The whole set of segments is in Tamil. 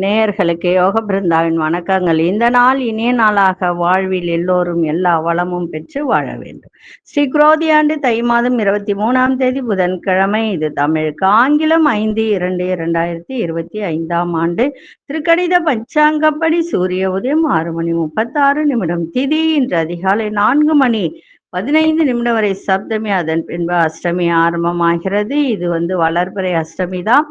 நேயர்களுக்கு யோக பிருந்தாவின் வணக்கங்கள். இந்த நாள் இனிய நாளாக வாழ்வில் எல்லோரும் எல்லா வளமும் பெற்று வாழ வேண்டும். ஸ்ரீ குரோதி ஆண்டு தை மாதம் இருபத்தி மூணாம் தேதி புதன்கிழமை இது தமிழுக்கு ஆங்கிலம் ஐந்து இரண்டு இரண்டாயிரத்தி இருபத்தி ஐந்தாம் ஆண்டு. திருக்கணித பஞ்சாங்கப்படி சூரிய உதயம் ஆறு மணி முப்பத்தாறு நிமிடம். திதி இன்று அதிகாலை நான்கு மணி பதினைந்து நிமிடம் வரை சப்தமி அதன் பின்பு அஷ்டமி ஆரம்பமாகிறது. இது வந்து வளர்பிறை அஷ்டமி தான்.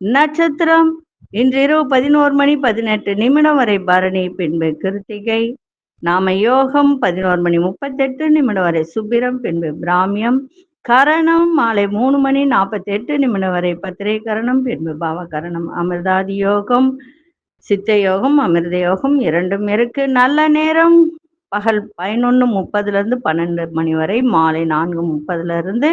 நட்சத்திரம் இன்று இரவு பதினோரு மணி பதினெட்டு நிமிடம் வரை பரணி பின்பு கிருத்திகை. நாம யோகம் பதினோரு மணி முப்பத்தெட்டு நிமிடம் வரை சுப்பிரம் பின்பு பிராமியம். கரணம் மாலை மூணு மணி நாற்பத்தி எட்டு நிமிடம் வரை பத்திரை கரணம் பின்பு பாவகரணம் அமிர்தாதி யோகம். சித்த யோகம் அமிர்த யோகம் இரண்டும் இருக்கு. நல்ல நேரம். பகல் பதினொன்று முப்பதுலேருந்து பன்னெண்டு மணி வரை மாலை நான்கு முப்பதுலேருந்து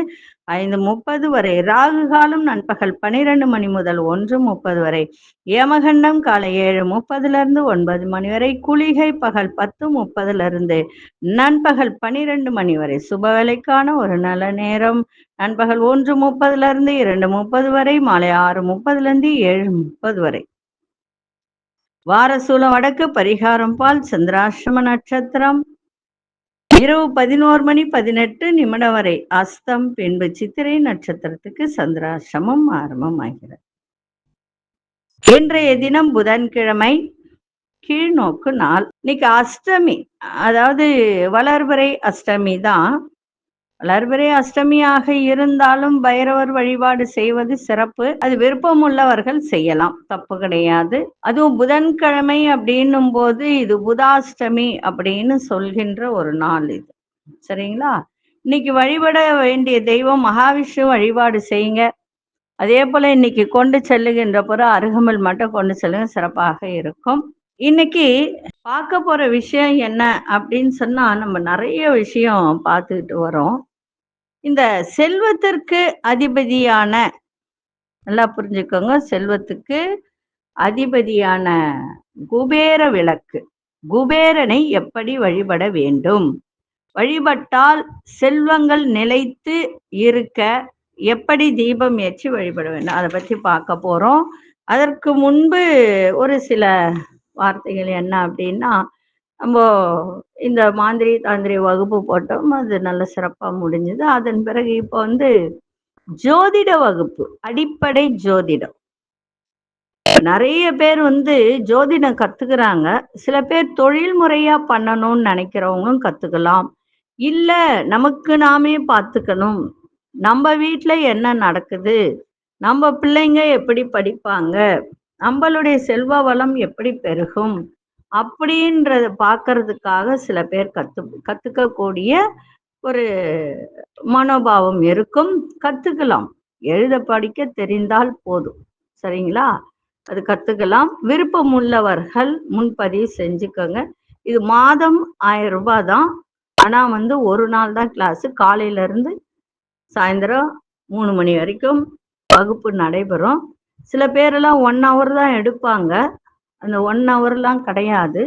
ஐந்து முப்பது வரை ராகு காலம் நண்பகல் பன்னிரெண்டு மணி முதல் ஒன்று முப்பது வரை ஏமகண்டம் காலை ஏழு முப்பதுலேருந்து ஒன்பது மணி வரை குளிகை பகல் பத்து முப்பதுலேருந்து நண்பகல் பன்னிரெண்டு மணி வரை. சுபவேலைக்கான ஒரு நல்ல நேரம். நண்பகல் ஒன்று முப்பதுலேருந்து இரண்டு முப்பது வரை மாலை ஆறு முப்பதுலேருந்து ஏழு முப்பது வரை. வாரசூலம் வடக்கு பரிகாரம் பால் சந்திராசிரம நட்சத்திரம். இரவு பதினோரு மணி பதினெட்டு நிமிடம் வரை அஸ்தம் பின்பு சித்திரை நட்சத்திரத்துக்கு சந்திராசிரமம் ஆரம்பமாகிறது. இன்றைய தினம் புதன்கிழமை கீழ்நோக்கு நாள். இன்னைக்கு அஷ்டமி அதாவது வளர்பிறை அஷ்டமி தான். வளர்பிறை அஷ்டமியாக இருந்தாலும் பைரவர் வழிபாடு செய்வது சிறப்பு. அது விருப்பம் உள்ளவர்கள் செய்யலாம். தப்பு கிடையாது. அதுவும் புதன்கிழமை அப்படின்னும் போது இது புதாஷ்டமி அப்படின்னு சொல்கின்ற ஒரு நாள் இது. சரிங்களா? இன்னைக்கு வழிபட வேண்டிய தெய்வம் மகாவிஷ்ணு வழிபாடு செய்யுங்க. அதே போல இன்னைக்கு கொண்டு செல்லுகின்ற பிற அருகமல் மட்டும் கொண்டு செல்லுங்க. சிறப்பாக இருக்கும். இன்னைக்கு பார்க்க போற விஷயம் என்ன அப்படின்னு சொன்னா நம்ம நிறைய விஷயம் பார்த்துக்கிட்டு வரோம். இந்த செல்வத்திற்கு அதிபதியான நல்லா புரிஞ்சுக்கோங்க செல்வத்துக்கு அதிபதியான குபேர விளக்கு. குபேரனை எப்படி வழிபட வேண்டும்? வழிபட்டால் செல்வங்கள் நிலைத்து இருக்க எப்படி தீபம் ஏற்றி வழிபட வேண்டும்? அதை பற்றி பார்க்க போகிறோம் அதற்கு முன்பு ஒரு சில வார்த்தைகள் என்ன அப்படின்னா நம்ம இந்த மாந்திரி தாந்திரி வகுப்பு போட்டோம் அது நல்ல சிறப்பாக முடிஞ்சது. அதன் பிறகு இப்போ வந்து ஜோதிட வகுப்பு அடிப்படை ஜோதிடம். நிறைய பேர் வந்து ஜோதிடம் கத்துக்கிறாங்க. சில பேர் தொழில் முறையா பண்ணணும்னு நினைக்கிறவங்களும் கத்துக்கலாம். இல்ல நமக்கு நாமே பார்த்துக்கணும் நம்ம வீட்டுல என்ன நடக்குது? நம்ம பிள்ளைங்க எப்படி படிப்பாங்க? நம்மளுடைய செல்வ வளம் எப்படி பெருகும் அப்படின்றத பார்க்கறதுக்காக சில பேர் கத்து கத்துக்கக்கூடிய ஒரு மனோபாவம் இருக்கும். கத்துக்கலாம். எழுத படிக்க தெரிந்தால் போதும். சரிங்களா? அது கத்துக்கலாம். விருப்பம் உள்ளவர்கள் முன்பதிவு செஞ்சுக்கோங்க. இது மாதம் ஆயிரம் ரூபாய் தான். ஆனா வந்து ஒரு நாள் தான் கிளாஸ் காலையில இருந்து சாயந்தரம் மூணு மணி வரைக்கும் வகுப்பு நடைபெறும். சில பேரெல்லாம் ஒன் ஹவர் தான் எடுப்பாங்க. அந்த ஒன் ஹவர்லாம் கிடையாது.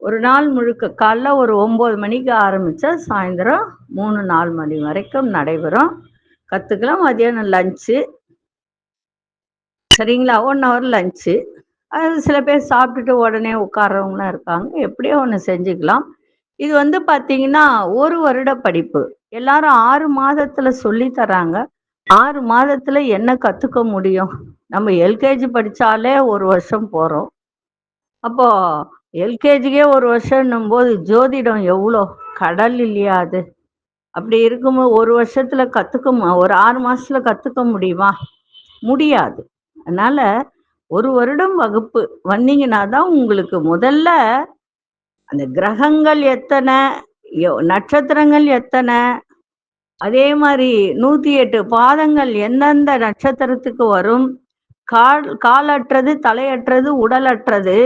ஒரு நாள் முழுக்க காலைல ஒரு ஒம்பது மணிக்கு ஆரம்பித்தா சாயந்தரம் மூணு நாலு மணி வரைக்கும் நடைபெறும். கற்றுக்கலாம் மதியானம் லஞ்சு சரிங்களா? ஒன் ஹவர் லஞ்சு அது சில பேர் சாப்பிட்டுட்டு உடனே உட்கார்றவங்களாம் இருக்காங்க. எப்படியோ ஒன்று செஞ்சுக்கலாம். இது வந்து பார்த்தீங்கன்னா ஒரு வருட படிப்பு. எல்லாரும் ஆறு மாதத்துல சொல்லி தராங்க ஆறு மாதத்துல என்ன கத்துக்க முடியும்? நம்ம எல்கேஜி படித்தாலே ஒரு வருஷம் போகிறோம் அப்போ எல்கேஜிக்கே ஒரு வருஷம்னும் போது ஜோதிடம் எவ்வளோ? கடல் இல்லையா அது? அப்படி இருக்கும்போது ஒரு வருஷத்துல கத்துக்க ஒரு ஆறு மாசத்துல கத்துக்க முடியுமா? முடியாது. அதனால ஒரு வருடம் வகுப்பு வந்தீங்கன்னா தான் உங்களுக்கு முதல்ல அந்த கிரகங்கள் எத்தனை நட்சத்திரங்கள் எத்தனை அதே மாதிரி நூத்தி எட்டு பாதங்கள் எந்தெந்த நட்சத்திரத்துக்கு வரும்? கால் காலற்றது தலையற்றது உடலற்றது.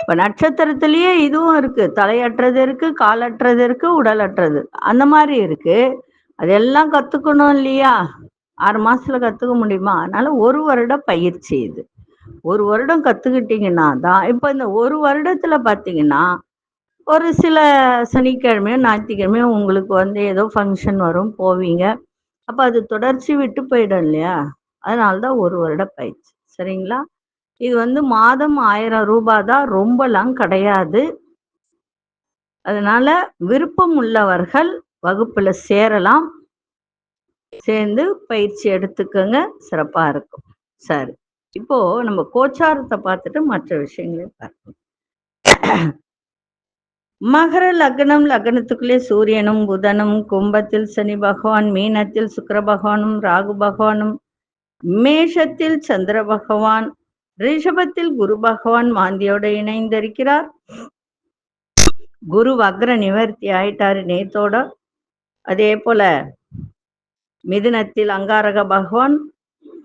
இப்ப நட்சத்திரத்திலேயே இதுவும் இருக்கு. தலையற்றது இருக்கு காலற்றது இருக்கு உடலற்றது. அந்த மாதிரி இருக்கு. அதெல்லாம் கத்துக்கணும் இல்லையா? ஆறு மாசத்துல கத்துக்க முடியுமா? அதனால ஒரு வருட பயிற்சி இது. ஒரு வருடம் கத்துக்கிட்டீங்கன்னா தான் இப்ப இந்த ஒரு வருடத்துல பாத்தீங்கன்னா ஒரு சில சனிக்கிழமையும் ஞாயிற்றுக்கிழமையும் உங்களுக்கு வந்து ஏதோ ஃபங்க்ஷன் வரும் போவீங்க. அப்ப அது தொடர்ச்சி விட்டு போயிடும் இல்லையா? அதனாலதான் ஒரு வருட பயிற்சி சரிங்களா? இது வந்து மாதம் ஆயிரம் ரூபாய் தான் ரொம்பலாம் கிடையாது. அதனால விருப்பம் உள்ளவர்கள் வகுப்புல சேரலாம். சேர்ந்து பயிற்சி எடுத்துக்கோங்க. சிறப்பா இருக்கும். சரி. இப்போ நம்ம கோச்சாரத்தை பார்த்துட்டு மற்ற விஷயங்களை பார்ப்போம். மகர லக்னம் லக்னத்துக்குள்ளே சூரியனும் புதனும் கும்பத்தில் சனி பகவான் மீனத்தில் சுக்கர பகவானும் ராகு பகவானும் மேஷத்தில் சந்திர பகவான் ரிஷபத்தில் குரு பகவான் மாந்தியோட இணைந்திருக்கிறார். குரு வக்ர நிவர்த்தி ஆயிட்டாரு நேத்தோட. அதே போல மிதுனத்தில் அங்காரக பகவான்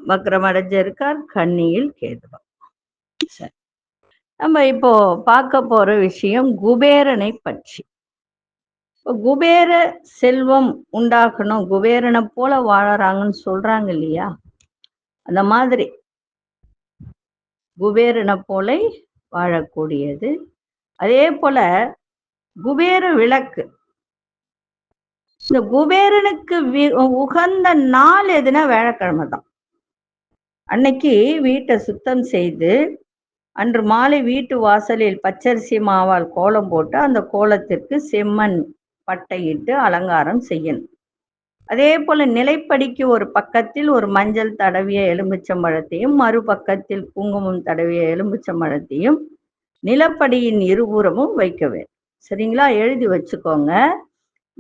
வக்ரம் அடைஞ்சிருக்கார் கன்னியில் கேது சரி. நம்ம இப்போ பார்க்க போற விஷயம் குபேரனை பற்றி. குபேர செல்வம் உண்டாகணும். குபேரனை போல வாழறாங்கன்னு சொல்றாங்க இல்லையா? அந்த மாதிரி குபேரனை போல வாழக்கூடியது. அதே போல குபேர விளக்கு. இந்த குபேரனுக்கு வி- உகந்த நாள் எதுனா வியாழக்கிழமை தான். அன்னைக்கு வீட்டை சுத்தம் செய்து அன்று மாலை வீட்டு வாசலில் பச்சரிசி மாவால் கோலம் போட்டு அந்த கோலத்திற்கு செம்மண் பட்டையிட்டு அலங்காரம் செய்யணும். அதே போல நிலைப்படிக்கு ஒரு பக்கத்தில் ஒரு மஞ்சள் தடவிய எலுமிச்சம்பழத்தையும் மறுபக்கத்தில் குங்குமம் தடவிய எலும்புச்சம்பழத்தையும் நிலப்படியின் இருபுறமும் வைக்க வேண்டும். சரிங்களா? எழுதி வச்சுக்கோங்க.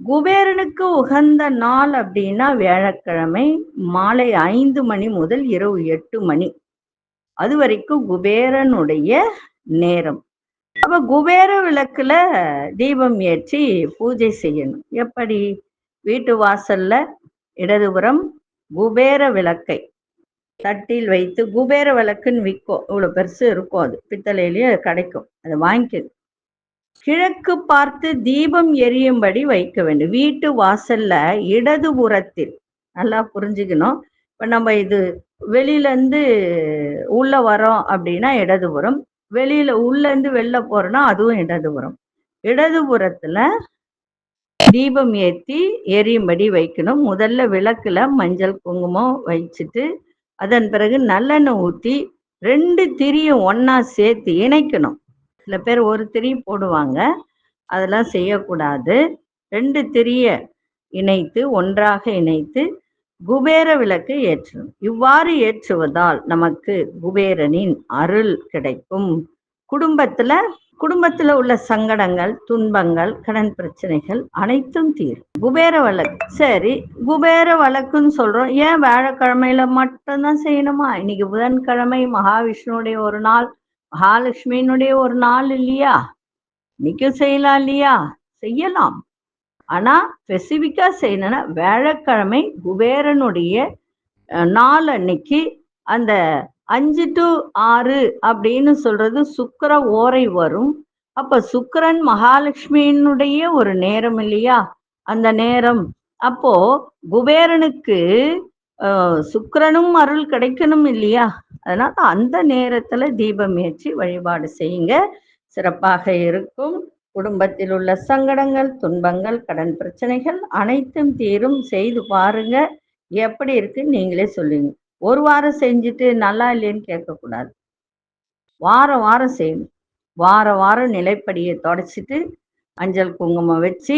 குபேரனுக்கு உகந்த நாள் அப்படின்னா வியாழக்கிழமை மாலை ஐந்து மணி முதல் இரவு எட்டு மணி. அது வரைக்கும் குபேரனுடைய நேரம். அப்ப குபேர விளக்குல தீபம் ஏற்றி பூஜை செய்யணும். எப்படி? வீட்டு வாசல்ல இடதுபுறம் குபேர விளக்கை. தட்டில் வைத்து குபேர விளக்குன்னு விற்கும். இவ்வளவு பெருசு இருக்கும் அது. பித்தளையிலயே கிடைக்கும். அதை வாங்கிக்க கிழக்கு பார்த்து தீபம் எரியும்படி வைக்க வேண்டும். வீட்டு வாசல்ல இடதுபுறத்தில் நல்லா புரிஞ்சுக்கணும். இப்ப நம்ம இது வெளியில இருந்து உள்ள வரோம் அப்படின்னா இடதுபுறம் வெளியில உள்ள இருந்து வெளில போறோம்னா அதுவும் இடதுபுறம் இடதுபுறத்துல தீபம் ஏத்தி எரியும்படி வைக்கணும். முதல்ல விளக்குல மஞ்சள் குங்குமம் வச்சுட்டு அதன் பிறகு நல்லெண்ணெய் ஊத்தி ரெண்டு திரியும் ஒன்றா சேர்த்து இணைக்கணும். சில பேர் ஒரு திரி போடுவாங்க. அதெல்லாம் செய்யக்கூடாது. ரெண்டு திரிய இணைத்து ஒன்றாக இணைத்து குபேர விளக்கு ஏற்றணும். இவ்வாறு ஏற்றுவதால் நமக்கு குபேரனின் அருள் கிடைக்கும். குடும்பத்துல குடும்பத்துல உள்ள சங்கடங்கள் துன்பங்கள் கடன் பிரச்சனைகள் அனைத்தும் தீரும். குபேர வழக்கு. சரி குபேர வழக்குன்னு சொல்றோம். ஏன் வியாழக்கிழமையில மட்டும்தான் செய்யணுமா? இன்னைக்கு புதன்கிழமை மகாவிஷ்ணுடைய ஒரு நாள் மகாலட்சுமியினுடைய ஒரு நாள் இல்லையா? இன்னைக்கும் செய்யலாம் இல்லையா? செய்யலாம். ஆனா ஸ்பெசிபிக்கா செய்யணும்னா வியாழக்கிழமை குபேரனுடைய நாள் அன்னைக்கு அந்த அஞ்சு டு ஆறு அப்படின்னு சொல்றது சுக்கர ஓரை வரும். அப்ப சுக்கரன் மகாலட்சுமியினுடைய ஒரு நேரம் இல்லையா? அந்த நேரம். அப்போ குபேரனுக்கு சுக்கரனும் அருள் கிடைக்கணும் இல்லையா? அதனால அந்த நேரத்துல தீபம் ஏற்றி வழிபாடு செய்யுங்க. சிறப்பாக இருக்கும். குடும்பத்தில் உள்ள சங்கடங்கள் துன்பங்கள் கடன் பிரச்சனைகள் அனைத்தும் தீரும். செய்து பாருங்க. எப்படி இருக்குன்னு நீங்களே சொல்லுங்க. ஒரு வாரம் செஞ்சுட்டு நல்லா இல்லைன்னு கேட்கக்கூடாது. வாரம் வாரம் செய்யணும். வாரம் வாரம் நிலைப்படியை தொடச்சிட்டு மஞ்சள் குங்குமம் வச்சு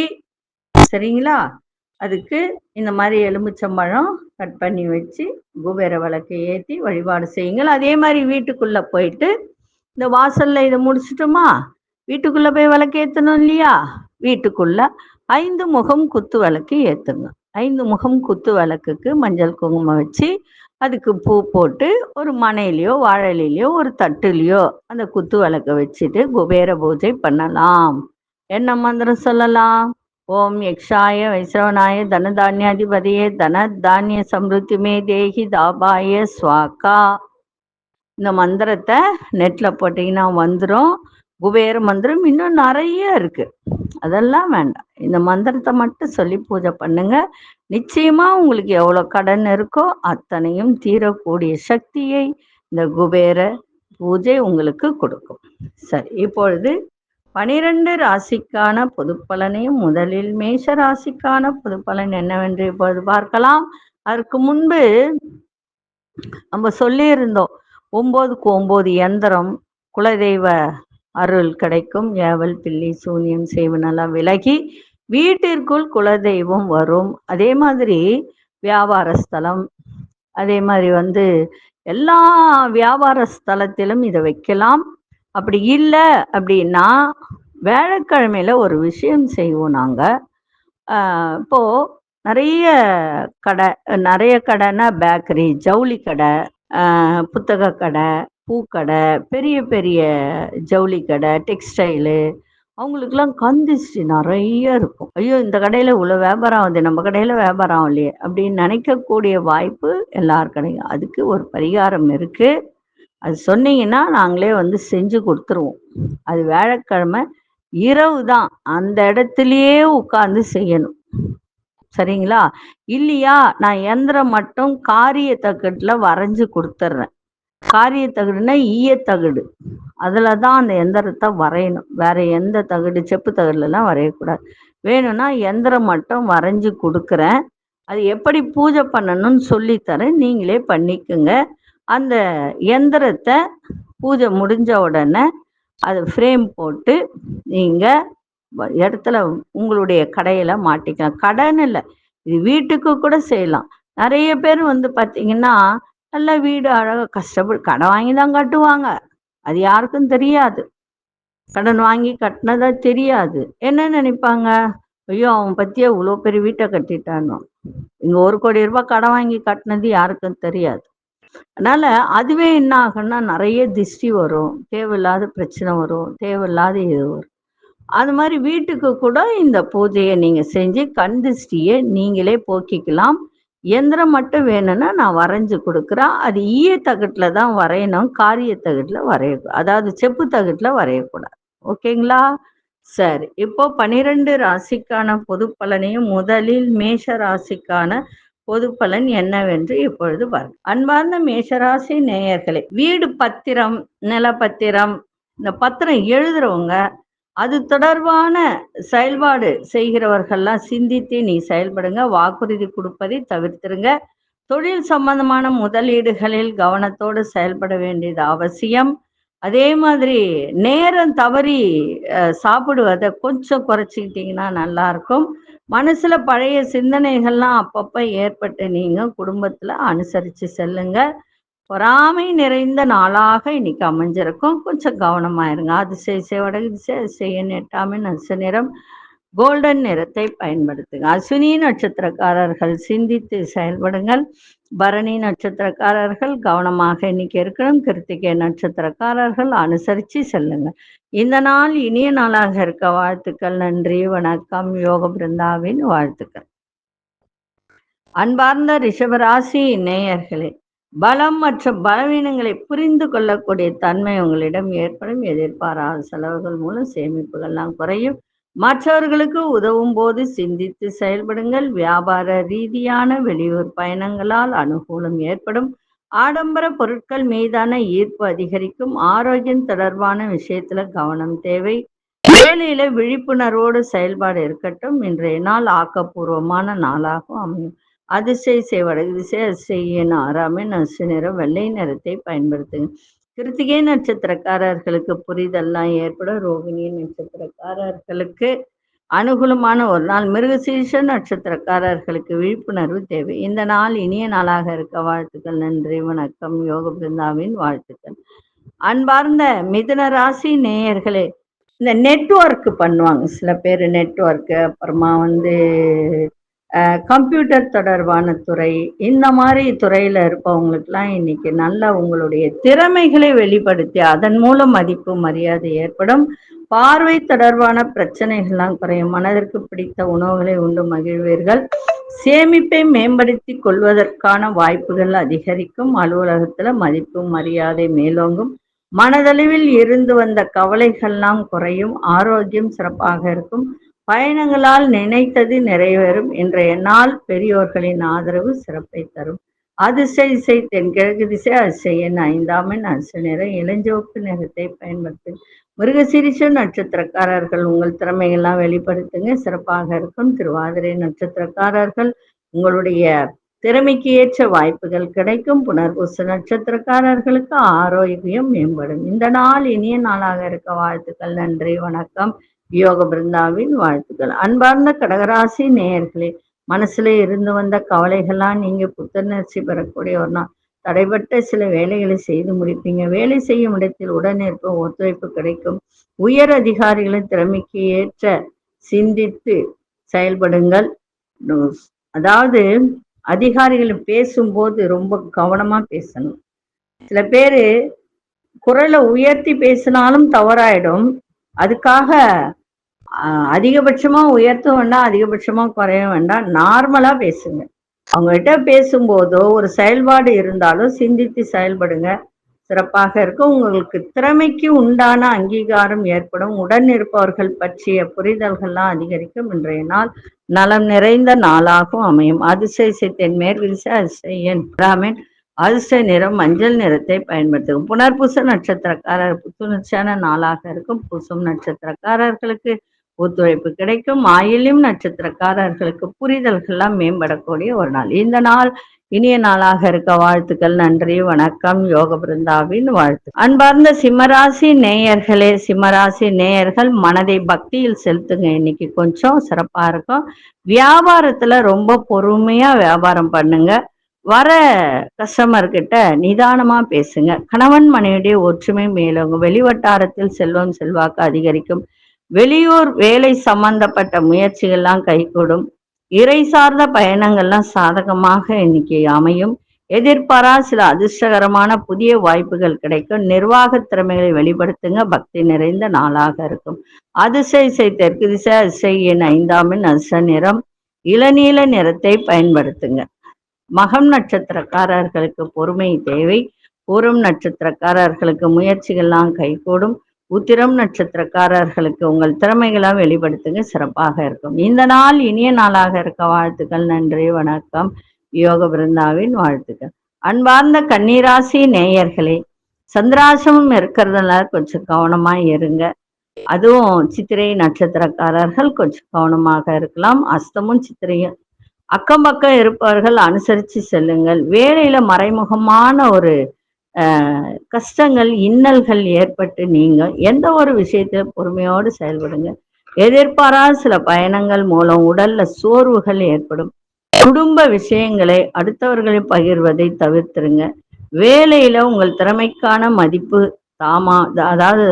சரிங்களா? அதுக்கு இந்த மாதிரி எலுமிச்சம்பழம் கட் பண்ணி வச்சு குபேர விளக்கை ஏற்றி வழிபாடு செய்யுங்கள். அதே மாதிரி வீட்டுக்குள்ளே போயிட்டு இந்த வாசலில் இதை முடிச்சிட்டோமா? வீட்டுக்குள்ளே போய் விளக்கு ஏற்றணும் இல்லையா? வீட்டுக்குள்ளே ஐந்து முகம் குத்து விளக்கு ஏற்றுங்க ஐந்து முகம் குத்து விளக்குக்கு மஞ்சள் குங்குமம் வச்சு அதுக்கு பூ போட்டு ஒரு மனையிலையோ வாழையிலையோ ஒரு தட்டுலையோ அந்த குத்து விளக்க வச்சுட்டு குபேர பூஜை பண்ணலாம். என்ன மந்திரம் சொல்லலாம்? ஓம் யக்ஷாய வைசவனாய தனதானியாதிபதியே தன தானிய சம்ருத்தி மே தேகி தாபாய ஸ்வாக்கா இந்த மந்திரத்தை நெட்டில் போட்டிங்கன்னா வந்துடும் குபேர மந்திரம் இன்னும் நிறைய இருக்கு. அதெல்லாம் வேண்டாம். இந்த மந்திரத்தை மட்டும் சொல்லி பூஜை பண்ணுங்க. நிச்சயமா உங்களுக்கு எவ்வளோ கடன் இருக்கோ அத்தனையும் தீரக்கூடிய சக்தியை இந்த குபேர பூஜை உங்களுக்கு கொடுக்கும். சரி இப்பொழுது பனிரெண்டு ராசிக்கான பொது பலனையும் முதலில் மேஷ ராசிக்கான பொது பலன் என்னவென்று இப்பொழுது பார்க்கலாம். அதற்கு முன்பு நம்ம சொல்லியிருந்தோம் ஒன்பதுக்கு ஒன்பது எந்திரம் குலதெய்வ அருள் கிடைக்கும். ஏவல் பில்லி சூனியம் செய்வனெல்லாம் விலகி வீட்டிற்குள் குலதெய்வம் வரும். அதே மாதிரி வியாபார ஸ்தலம். அதே மாதிரி வந்து எல்லா வியாபார ஸ்தலத்திலும் இதை வைக்கலாம். அப்படி இல்லை அப்படின்னா வேலைக்கிழமையில ஒரு விஷயம் செய்வோம் நாங்கள் இப்போ நிறைய கடை நிறைய கடைன்னா பேக்கரி ஜவுளி கடை புத்தக கடை பூக்கடை பெரிய பெரிய ஜவுளி கடை டெக்ஸ்டைலு அவங்களுக்குலாம் கந்திச்சு நிறைய இருக்கும். ஐயோ இந்த கடையில் இவ்வளோ வியாபாரம் ஆகுது நம்ம கடையில் வியாபாரம் ஆகலையே அப்படின்னு நினைக்கக்கூடிய வாய்ப்பு எல்லார் கடையும். அதுக்கு ஒரு பரிகாரம் இருக்குது அது சொன்னீங்கன்னா நாங்களே வந்து செஞ்சு கொடுத்துருவோம். அது வியாழக்கிழமை இரவு தான். அந்த இடத்துலையே உட்காந்து செய்யணும். சரிங்களா? இல்லையா? நான் எந்திரம் மட்டும் காரிய தகட்டில் வரைஞ்சு கொடுத்துட்றேன் காரிய தகடுனா ஈய தகடு. அதில் தான் அந்த எந்திரத்தை வரையணும். வேற எந்த தகடு செப்பு தகடுலலாம் வரையக்கூடாது. வேணும்னா எந்திரம் மட்டும் வரைஞ்சு கொடுக்குறேன். அது எப்படி பூஜை பண்ணணும்னு சொல்லித்தரேன். நீங்களே பண்ணிக்கோங்க. அந்த எந்திரத்தை பூஜை முடிஞ்ச உடனே அதை ஃப்ரேம் போட்டு நீங்கள் இடத்துல உங்களுடைய கடையில் மாட்டிக்கலாம். கடைன்னு இல்லை இது வீட்டுக்கு கூட செய்யலாம். நிறைய பேர் வந்து பார்த்தீங்கன்னா நல்ல வீடு அழகாக கஷ்டப்படு கடன் வாங்கி தான் கட்டுவாங்க. அது யாருக்கும் தெரியாது. கடன் வாங்கி கட்டினதா தெரியாது. என்ன நினைப்பாங்க? ஐயோ அவன் பற்றியே இவ்வளோ பெரிய வீட்டை கட்டிட்டானோ. இங்கே ஒரு கோடி ரூபாய் கடன் வாங்கி கட்டினது யாருக்கும் தெரியாது. அதனால அதுவே என்ன ஆகும்னா நிறைய திஷ்டி வரும். தேவையில்லாத பிரச்சனை வரும். தேவையில்லாத இது வரும். அது மாதிரி வீட்டுக்கு கூட இந்த பூஜையை நீங்கள் செஞ்சு கண் திருஷ்டியை நீங்களே போக்கிக்கலாம். எந்திரம் மட்டும் வேணும்னா நான் வரைஞ்சு கொடுக்குறேன். அது ஈய தகட்டில் தான் வரையணும். காரிய தகட்டில் வரைய அதாவது செப்பு தகட்டில் வரையக்கூடாது. ஓகேங்களா? சரி. இப்போ பனிரெண்டு ராசிக்கான பொது பலனையும் முதலில் மேஷ ராசிக்கான பொது பலன் என்னவென்று இப்பொழுது பாருங்க. அன்பார்ந்த மேஷராசி நேயர்களே வீடு பத்திரம் நிலப்பத்திரம் இந்த பத்திரம் எழுதுறவங்க அது தொடர்பான செயல்பாடு செய்கிறவர்கள்லாம் சிந்தித்து நீ செயல்படுங்க வாக்குறுதி கொடுப்பதை தவிர்த்துருங்க. தொழில் சம்பந்தமான முதலீடுகளில் கவனத்தோடு செயல்பட வேண்டியது அவசியம். அதே மாதிரி நேரம் தவறி சாப்பிடுவதை கொஞ்சம் குறைச்சிக்கிட்டிங்கன்னா நல்லா இருக்கும் மனசுல பழைய சிந்தனைகள்லாம் அப்பப்போ ஏற்பட்டு நீங்க குடும்பத்துல அனுசரிச்சு செல்லுங்க. பொறாமை நிறைந்த நாளாக இன்னைக்கு அமைஞ்சிருக்கும். கொஞ்சம் கவனமா இருங்க. அதிசய சேவடகு செய்ய நெட்டாமே நச நிறம். கோல்டன் நிறத்தை பயன்படுத்துங்க. அஸ்வினி நட்சத்திரக்காரர்கள் சிந்தித்து செயல்படுங்கள். பரணி நட்சத்திரக்காரர்கள் கவனமாக இன்னைக்கு இருக்கணும். கிருத்திகை நட்சத்திரக்காரர்கள் அனுசரித்து செல்லுங்கள் இந்த நாள் இனிய நாளாக இருக்க வாழ்த்துக்கள். நன்றி வணக்கம். யோக பிருந்தாவின் வாழ்த்துக்கள். அன்பார்ந்த ரிஷபராசி நேயர்களே பலம் மற்றும் பலவீனங்களை புரிந்து கொள்ளக்கூடிய தன்மை உங்களிடம் ஏற்படும். எதிர்பாராத செலவுகள் மூலம் சேமிப்புகள்லாம் குறையும். மற்றவர்களுக்கு உதவும் போது சிந்தித்து செயல்படுங்கள். வியாபார ரீதியான வெளியூர் பயணங்களால் அனுகூலம் ஏற்படும். ஆடம்பர பொருட்கள் மீதான ஈர்ப்பு அதிகரிக்கும். ஆரோக்கியம் தொடர்பான விஷயத்துல கவனம் தேவை. வேலையில விழிப்புணர்வோடு செயல்பாடு இருக்கட்டும். இன்றைய நாள் ஆக்கப்பூர்வமான நாளாகவும் அமையும். அதிசய செய்வடகு திசை அதிசயின் ஆறாமே நசு நிறம் வெள்ளை நிறத்தை பயன்படுத்துங்க கிருத்திகை நட்சத்திரக்காரர்களுக்கு புரிதெல்லாம் ஏற்படும் ரோகிணி நட்சத்திரக்காரர்களுக்கு அனுகூலமான ஒரு நாள். மிருகசீஷ நட்சத்திரக்காரர்களுக்கு விழிப்புணர்வு தேவை. இந்த நாள் இனிய நாளாக இருக்க வாழ்த்துக்கள். நன்றி வணக்கம். யோக பிருந்தாவின் வாழ்த்துக்கள். அன்பார்ந்த மிதுன ராசி நேயர்களே இந்த நெட்ஒர்க் பண்ணுவாங்க. சில பேர் நெட்ஒர்க்கு அப்புறமா வந்து கம்ப்யூட்டர் தொடர்பான துறை இந்த மாதிரி துறையில் இருப்பவங்களுக்குலாம் இன்னைக்கு நல்ல உங்களுடைய திறமைகளை வெளிப்படுத்தி அதன் மூலம் மதிப்பு மரியாதை ஏற்படும். பார்வை தொடர்பான பிரச்சனைகள்லாம் குறையும். மனதிற்கு பிடித்த உணவுகளை உண்டு மகிழ்வீர்கள். சேமிப்பை மேம்படுத்தி கொள்வதற்கான வாய்ப்புகள் அதிகரிக்கும். அலுவலகத்துல மதிப்பு மரியாதை மேலோங்கும். மனதளவில் இருந்து வந்த கவலைகள்லாம் குறையும். ஆரோக்கியம் சிறப்பாக இருக்கும். பயணங்களால் நினைத்தது நிறைவேறும் இன்றைய நாள் பெரியோர்களின் ஆதரவு சிறப்பை தரும். அதிசை இசை தென்கிழக்கு திசை அதிசயன் ஐந்தாமின் அரிசி நிற இளஞ்சிவப்பு நிறத்தை பயன்படுத்து மிருகசீரிஷ நட்சத்திரக்காரர்கள் உங்கள் திறமைகள்லாம் வெளிப்படுத்துங்க. சிறப்பாக இருக்கும். திருவாதிரை நட்சத்திரக்காரர்கள் உங்களுடைய திறமைக்கு ஏற்ற வாய்ப்புகள் கிடைக்கும். புனர்பூச நட்சத்திரக்காரர்களுக்கு ஆரோக்கியம் மேம்படும். இந்த நாள் இனிய நாளாக இருக்க வாழ்த்துக்கள். நன்றி. வணக்கம். யோக பிருந்தாவின் வாழ்த்துக்கள். அன்பார்ந்த கடகராசி நேயர்களே மனசுல இருந்து வந்த கவலைகள்லாம் நீங்க புத்துணர்ச்சி பெறக்கூடிய ஒரு நாள் தடைப்பட்ட சில வேலைகளை செய்து முடிப்பீங்க. வேலை செய்யும் இடத்தில் உடனிருப்பு ஒத்துழைப்பு கிடைக்கும். உயர் அதிகாரிகளின் திறமைக்கு ஏற்ற சிந்தித்து செயல்படுங்கள். அதாவது அதிகாரிகள் பேசும்போது ரொம்ப கவனமா பேசணும். சில பேரு குரலை உயர்த்தி பேசினாலும் தவறாயிடும். அதுக்காக அதிகபட்சமா உயர்த்த வேண்டாம் அதிகபட்சமா குறைய வேண்டாம் நார்மலா பேசுங்க. அவங்ககிட்ட பேசும்போதோ ஒரு செயல்பாடு இருந்தாலும் சிந்தித்து செயல்படுங்க. சிறப்பாக இருக்கும் உங்களுக்கு திறமைக்கு உண்டான அங்கீகாரம் ஏற்படும். உடன் இருப்பவர்கள் பற்றிய புரிதல்கள்லாம் அதிகரிக்கும். இன்றைய நாள் நலம் நிறைந்த நாளாகவும் அமையும். அதிசய தென் அதிசயன் பிராமின் அதிர்ஷ்ட நிறம் மஞ்சள் நிறத்தை பயன்படுத்தும். புனர்பூச நட்சத்திரக்காரர் புத்துணர்ச்சியான நாளாக இருக்கும். பூசம் நட்சத்திரக்காரர்களுக்கு ஒத்துழைப்பு கிடைக்கும். ஆயிலும் நட்சத்திரக்காரர்களுக்கு புரிதல்கள்லாம் மேம்படக்கூடிய ஒரு நாள். இந்த நாள் இனிய நாளாக இருக்க வாழ்த்துக்கள் நன்றி வணக்கம். யோக பிருந்தாவின் வாழ்த்து. அன்பார்ந்த சிம்மராசி நேயர்களே சிம்மராசி நேயர்கள் மனதை பக்தியில் செலுத்துங்க. இன்னைக்கு கொஞ்சம் சிறப்பா இருக்கும். வியாபாரத்துல ரொம்ப பொறுமையா வியாபாரம் பண்ணுங்க. வர கஸ்டமர் கிட்ட நிதானமா பேசுங்க. கணவன் மனைவியுடைய ஒற்றுமை மேலும் வெளிவட்டாரத்தில் செல்வம் செல்வாக்கு அதிகரிக்கும். வெளியூர் வேலை சம்பந்தப்பட்ட முயற்சிகள்லாம் கைகூடும். இறை சார்ந்த பயணங்கள்லாம் சாதகமாக இன்னைக்கு அமையும். எதிர்பாரா சில அதிர்ஷ்டகரமான புதிய வாய்ப்புகள் கிடைக்கும். நிர்வாக திறமைகளை வெளிப்படுத்துங்க. பக்தி நிறைந்த நாளாக இருக்கும். அதிசய இசை தெற்கு திசை அதிசை எண் ஐந்தாமின் அதிர்ஷ்ட நிறம். இளநீல நிறத்தை பயன்படுத்துங்க. மகம் நட்சத்திரக்காரர்களுக்கு பொறுமை தேவை. பூரம் நட்சத்திரக்காரர்களுக்கு முயற்சிகள்லாம் கைகூடும். உத்திரம் நட்சத்திரக்காரர்களுக்கு உங்கள் திறமைகளாக வெளிப்படுத்துங்க சிறப்பாக இருக்கும். இந்த நாள் இனிய நாளாக இருக்க வாழ்த்துக்கள் நன்றி வணக்கம். யோக பிருந்தாவின் வாழ்த்துக்கள். அன்பார்ந்த கன்னிராசி நேயர்களே சந்திராசமும் இருக்கிறதுனால கொஞ்சம் கவனமா இருங்க. அதுவும் சித்திரை நட்சத்திரக்காரர்கள் கொஞ்சம் கவனமாக இருக்கலாம். அஸ்தமும் சித்திரையும் அக்கம் பக்கம் இருப்பவர்கள் அனுசரித்து செல்லுங்கள். வேலையில மறைமுகமான ஒரு கஷ்டங்கள் இன்னல்கள் ஏற்பட்டு நீங்கள் எந்த ஒரு விஷயத்துல பொறுமையோடு செயல்படுங்க. எதிர்பாராத சில பயணங்கள் மூலம் உடல்ல சோர்வுகள் ஏற்படும். குடும்ப விஷயங்களை அடுத்தவர்களை பகிர்வதை தவிர்த்துருங்க. வேலையில உங்கள் திறமைக்கான மதிப்பு தாமா அதாவது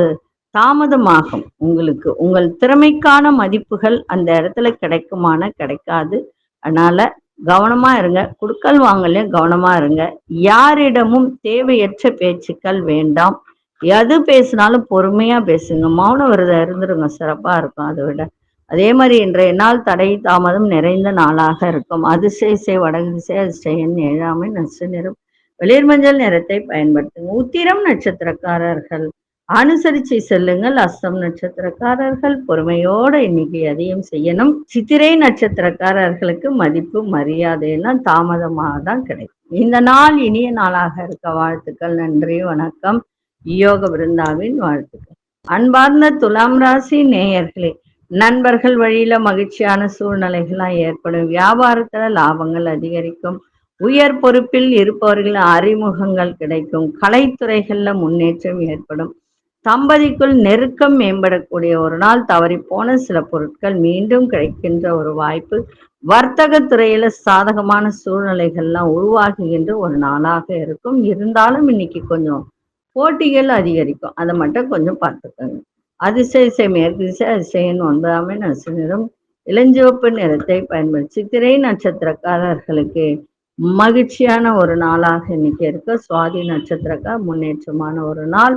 தாமதமாகும். உங்களுக்கு உங்கள் திறமைக்கான மதிப்புகள் அந்த இடத்துல கிடைக்குமான கிடைக்காது. அதனால கவனமா இருங்க. குடுக்கல் வாங்கலையும் கவனமா இருங்க. யாரிடமும் தேவையற்ற பேச்சுக்கள் வேண்டாம். எது பேசினாலும் பொறுமையா பேசுங்க. மௌன விரதம் இருந்துருங்க. சிறப்பா இருக்கும் அதை விட. அதே மாதிரி இன்றைய நாள் தடை தாமதம் நிறைந்த நாளாக இருக்கும். அதிசய இசை வடகு திசை அதிசயன் ஏழாமை நச்சு நிறம் வெளிர் மஞ்சள் நிறத்தை பயன்படுத்துங்க. உத்திரம் நட்சத்திரக்காரர்கள். அனுசரிச்சு செல்லுங்கள். அஸ்தம் நட்சத்திரக்காரர்கள் பொறுமையோட இன்னைக்கு அதையும் செய்யணும். சித்திரை நட்சத்திரக்காரர்களுக்கு மதிப்பு மரியாதை எல்லாம் தாமதமாக தான் கிடைக்கும். இந்த நாள் இனிய நாளாக இருக்க வாழ்த்துக்கள் நன்றி வணக்கம். யோக பிருந்தாவின் வாழ்த்துக்கள். அன்பார்ந்த துலாம் ராசி நேயர்களே நண்பர்கள் வழியில மகிழ்ச்சியான சூழ்நிலைகள்லாம் ஏற்படும். வியாபாரத்துல லாபங்கள் அதிகரிக்கும். உயர் பொறுப்பில் இருப்பவர்கள் அறிமுகங்கள் கிடைக்கும். கலைத்துறைகள்ல முன்னேற்றம் ஏற்படும். தம்பதிக்குள் நெருக்கம் மேம்படக்கூடிய ஒரு நாள் தவறி போன சில பொருட்கள் மீண்டும் கிடைக்கின்ற ஒரு வாய்ப்பு. வர்த்தக துறையில சாதகமான சூழ்நிலைகள்லாம் உருவாகுகின்ற ஒரு நாளாக இருக்கும். இருந்தாலும் இன்னைக்கு கொஞ்சம் போட்டிகள் அதிகரிக்கும். அதை மட்டும் கொஞ்சம் பார்த்துக்கோங்க. அதிசய இசை மேற்கு திசை அதிசயன் ஒன்பதாமே நசுநிறம் இளஞ்சிவப்பு நிறத்தை பயன்படுத்தி சித்திரை நட்சத்திரக்காரர்களுக்கு மகிழ்ச்சியான ஒரு நாளாக இன்னைக்கு இருக்க. சுவாதி நட்சத்திரக்கார் முன்னேற்றமான ஒரு நாள்.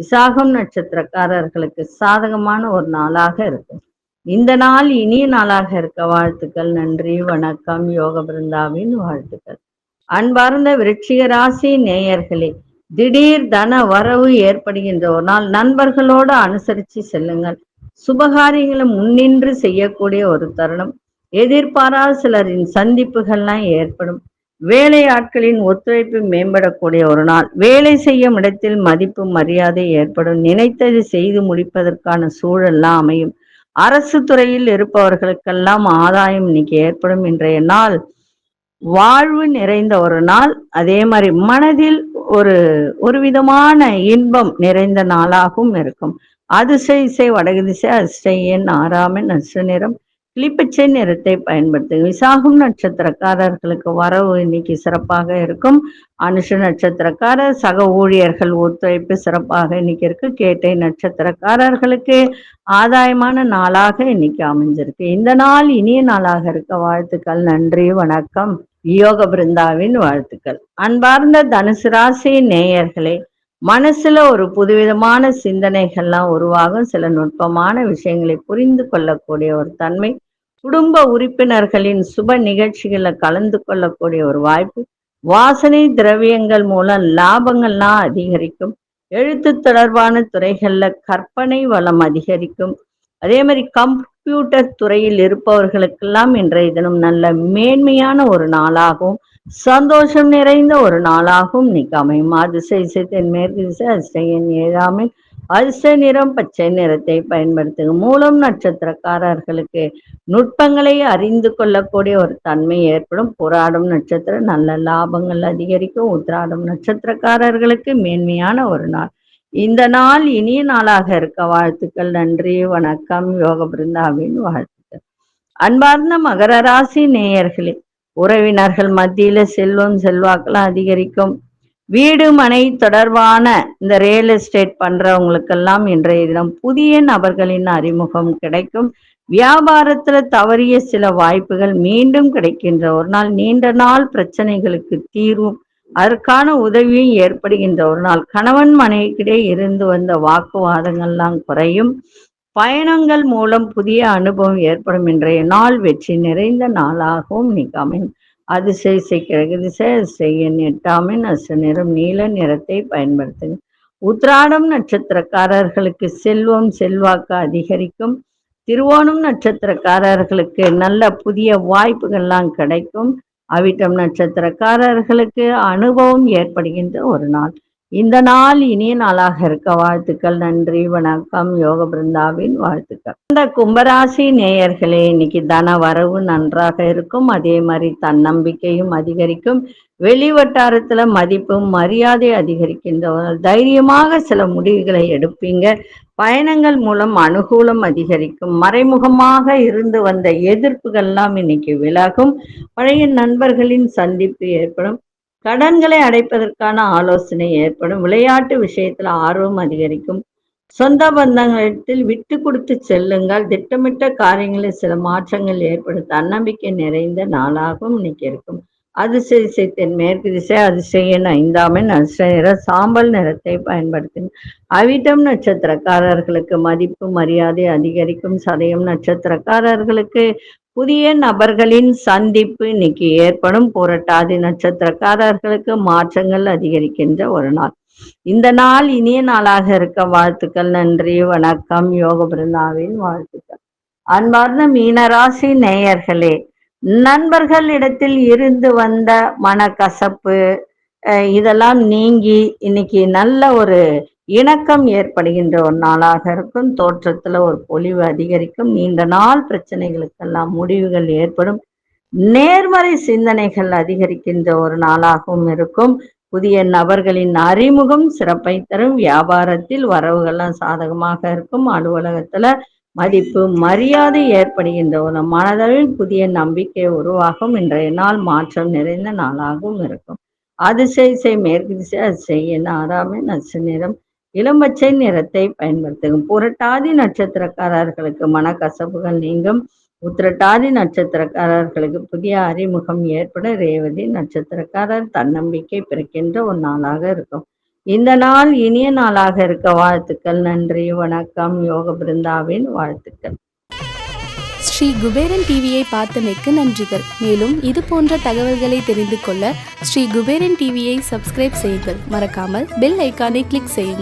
விசாகம் நட்சத்திரக்காரர்களுக்கு சாதகமான ஒரு நாளாக இருக்கும் இந்த நாள் இனிய நாளாக இருக்க வாழ்த்துக்கள் நன்றி வணக்கம் யோக பிருந்தாவின் வாழ்த்துக்கள். அன்பார்ந்த விருட்சிக ராசி நேயர்களே திடீர் தன வரவு ஏற்படுகின்ற ஒரு நாள். நண்பர்களோடு அனுசரித்து செல்லுங்கள். சுபகாரியங்களை முன்னின்று செய்யக்கூடிய ஒரு தருணம். எதிர்பாராத சிலரின் சந்திப்புகள்லாம் ஏற்படும். வேலை ஆட்களின் ஒத்துழைப்பு மேம்படக்கூடிய ஒரு நாள். வேலை செய்யும் இடத்தில் மதிப்பு மரியாதை ஏற்படும். நினைத்தது செய்து முடிப்பதற்கான சூழல்லாம் அமையும். அரசு துறையில் இருப்பவர்களுக்கெல்லாம் ஆதாயம் இன்னைக்கு ஏற்படும் இன்றைய நாள். வாழ்வு நிறைந்த ஒரு நாள். அதே மாதிரி மனதில் ஒரு ஒரு விதமான இன்பம் நிறைந்த நாளாகவும் இருக்கும். அதிசை இசை வடகு திசை அதிர்ஷ்ட எண் ஆறாமன் நிறம். கிளிப்பச்சை நிறத்தை பயன்படுத்துங்க விசாகம் நட்சத்திரக்காரர்களுக்கு வரவு இன்னைக்கு சிறப்பாக இருக்கும். அனுஷ நட்சத்திரக்காரர் சக ஊழியர்கள் ஒத்துழைப்பு சிறப்பாக இன்னைக்கு இருக்கு. கேட்டை நட்சத்திரக்காரர்களுக்கு ஆதாயமான நாளாக இன்னைக்கு அமைஞ்சிருக்கு. இந்த நாள் இனிய நாளாக இருக்க வாழ்த்துக்கள் நன்றி வணக்கம். யோக பிருந்தாவின் வாழ்த்துக்கள். அன்பார்ந்த தனுசு ராசி நேயர்களே மனசுல ஒரு புதுவிதமான சிந்தனைகள்லாம் உருவாகும். சில நுட்பமான விஷயங்களை புரிந்து கொள்ளக்கூடிய ஒரு தன்மை குடும்ப உறுப்பினர்களின் சுப நிகழ்ச்சிகளில் கலந்து கொள்ளக்கூடிய ஒரு வாய்ப்பு. வாசனை திரவியங்கள் மூலம் லாபங்கள்லாம் அதிகரிக்கும். எழுத்து தொடர்பான துறைகள்ல கற்பனை வளம் அதிகரிக்கும். அதே மாதிரி கம்ப்யூட்டர் துறையில் இருப்பவர்களுக்கெல்லாம் இன்றைய தினம் நல்ல மேன்மையான ஒரு நாளாகவும் சந்தோஷம் நிறைந்த ஒரு நாளாகவும் இன்னைக்கு அமையும். அதிசய இசை தென்மேற்கு திசை அதிசயன் ஏழாமில் அரிச நிறம் பச்சை நிறத்தை பயன்படுத்துங்க. மூலம் நட்சத்திரக்காரர்களுக்கு நுட்பங்களை அறிந்து கொள்ளக்கூடிய ஒரு தன்மை ஏற்படும். போராடும் நட்சத்திரம் நல்ல லாபங்கள் அதிகரிக்கும். உத்திராடும் நட்சத்திரக்காரர்களுக்கு மேன்மையான ஒரு நாள். இந்த நாள் இனிய நாளாக இருக்க வாழ்த்துக்கள் நன்றி வணக்கம். யோக பிருந்தாவின் வாழ்த்துக்கள். அன்பார்ந்த மகர ராசி நேயர்களே உறவினர்கள் மத்தியில செல்வம் செல்வாக்கெல்லாம் அதிகரிக்கும். வீடு மனை தொடர்பான இந்த ரியல் எஸ்டேட் பண்றவங்களுக்கெல்லாம் இன்றைய தினம் புதிய நபர்களின் அறிமுகம் கிடைக்கும். வியாபாரத்துல தவறிய சில வாய்ப்புகள் மீண்டும் கிடைக்கின்ற ஒரு நாள் நீண்ட நாள் பிரச்சனைகளுக்கு தீர்வும் அதற்கான உதவியும் ஏற்படுகின்ற ஒரு நாள். கணவன் மனைவிக்கிடையே இருந்து வந்த வாக்குவாதங்கள்லாம் குறையும். பயணங்கள் மூலம் புதிய அனுபவம் ஏற்படும். இன்றைய நாள் வெற்றி நிறைந்த நாளாகவும் இன்னைக்கு அமையும் அதிசய கிழக்கு திசை செய்ய எட்டாமின் அசு நிறம் நீல நிறத்தை பயன்படுத்துங்க உத்ராடம் நட்சத்திரக்காரர்களுக்கு செல்வம் செல்வாக்கு அதிகரிக்கும். திருவோணம் நட்சத்திரக்காரர்களுக்கு நல்ல புதிய வாய்ப்புகள்லாம் கிடைக்கும். அவிட்டம் நட்சத்திரக்காரர்களுக்கு அனுபவம் ஏற்படுகின்ற ஒரு நாள். இந்த நாள் இனிய நாளாக இருக்க. வாழ்த்துக்கள் நன்றி வணக்கம். யோக பிருந்தாவின் வாழ்த்துக்கள். இந்த கும்பராசி நேயர்களே இன்னைக்கு தன வரவு நன்றாக இருக்கும். அதே மாதிரி தன்னம்பிக்கையும் அதிகரிக்கும். வெளி வட்டாரத்துல மதிப்பும் மரியாதை அதிகரிக்கின்ற தைரியமாக சில முடிவுகளை எடுப்பீங்க. பயணங்கள் மூலம் அனுகூலம் அதிகரிக்கும். மறைமுகமாக இருந்து வந்த எதிர்ப்புகள்லாம் இன்னைக்கு விலகும். பழைய நண்பர்களின் சந்திப்பு ஏற்படும். கடன்களை அடைப்பதற்கான ஆலோசனை ஏற்படும். விளையாட்டு விஷயத்துல ஆர்வம் அதிகரிக்கும். சொந்த பந்தங்களிடத்தில் விட்டு கொடுத்து செல்லுங்கள். திட்டமிட்ட காரியங்களில் சில மாற்றங்கள் ஏற்படும் தன்னம்பிக்கை நிறைந்த நாளாகவும் இன்னைக்கு இருக்கும். அதிசய தென் மேற்கு திசை அதிசயன் ஐந்தாமின் அதிசய நிற சாம்பல் நிறத்தை பயன்படுத்தும் அவிட்டம் நட்சத்திரக்காரர்களுக்கு மதிப்பு மரியாதை அதிகரிக்கும். சதயம் நட்சத்திரக்காரர்களுக்கு புதிய நபர்களின் சந்திப்பு இன்னைக்கு ஏற்படும். புரட்டாதி நட்சத்திரக்காரர்களுக்கு மாற்றங்கள் அதிகரிக்கின்ற ஒரு நாள். இந்த நாள் இனிய நாளாக இருக்க வாழ்த்துக்கள் நன்றி வணக்கம். யோக பிருந்தாவின் வாழ்த்துக்கள். அன்பார்ந்த மீனராசி நேயர்களே நண்பர்களிடத்தில் இருந்து வந்த மனக்கசப்பு அஹ் இதெல்லாம் நீங்கி இன்னைக்கு நல்ல ஒரு இணக்கம் ஏற்படுகின்ற ஒரு நாளாக இருக்கும். தோற்றத்துல ஒரு பொலிவு அதிகரிக்கும். நீண்ட நாள் பிரச்சனைகளுக்கெல்லாம் முடிவுகள் ஏற்படும். நேர்மறை சிந்தனைகள் அதிகரிக்கின்ற ஒரு நாளாகவும் இருக்கும். புதிய நபர்களின் அறிமுகம் சிறப்பை தரும். வியாபாரத்தில் வரவுகள்லாம் சாதகமாக இருக்கும். அலுவலகத்துல மதிப்பு மரியாதை ஏற்படுகின்ற ஒரு மனதளவில் புதிய நம்பிக்கை உருவாகும். இன்றைய நாள் மாற்றம் நிறைந்த நாளாகவும் இருக்கும். அதிசய மேற்கு திசை அதிசய ஆறாமே நச்சு நிறம் இளம்பச்சை நிறத்தை பயன்படுத்தும் புரட்டாதி நட்சத்திரக்காரர்களுக்கு மனக்கசப்புகள் நீங்கும். உத்திரட்டாதி நட்சத்திரக்காரர்களுக்கு புதிய அறிமுகம் ஏற்பட ரேவதி நட்சத்திரக்காரர் தன்னம்பிக்கை பிறக்கின்ற ஒரு நாளாக இருக்கும். இந்த நாள் இனிய நாளாக இருக்க வாழ்த்துக்கள் நன்றி வணக்கம். யோக பிருந்தாவின் வாழ்த்துக்கள். ஸ்ரீ குபேரன் டிவியை பார்த்தமைக்கு நன்றிகள். மேலும் இது போன்ற தகவல்களை தெரிந்து கொள்ள ஸ்ரீ குபேரன் டிவியை சப்ஸ்கிரைப் செய்யுங்கள். மறக்காமல் பெல் ஐக்கானை கிளிக் செய்யுங்கள்.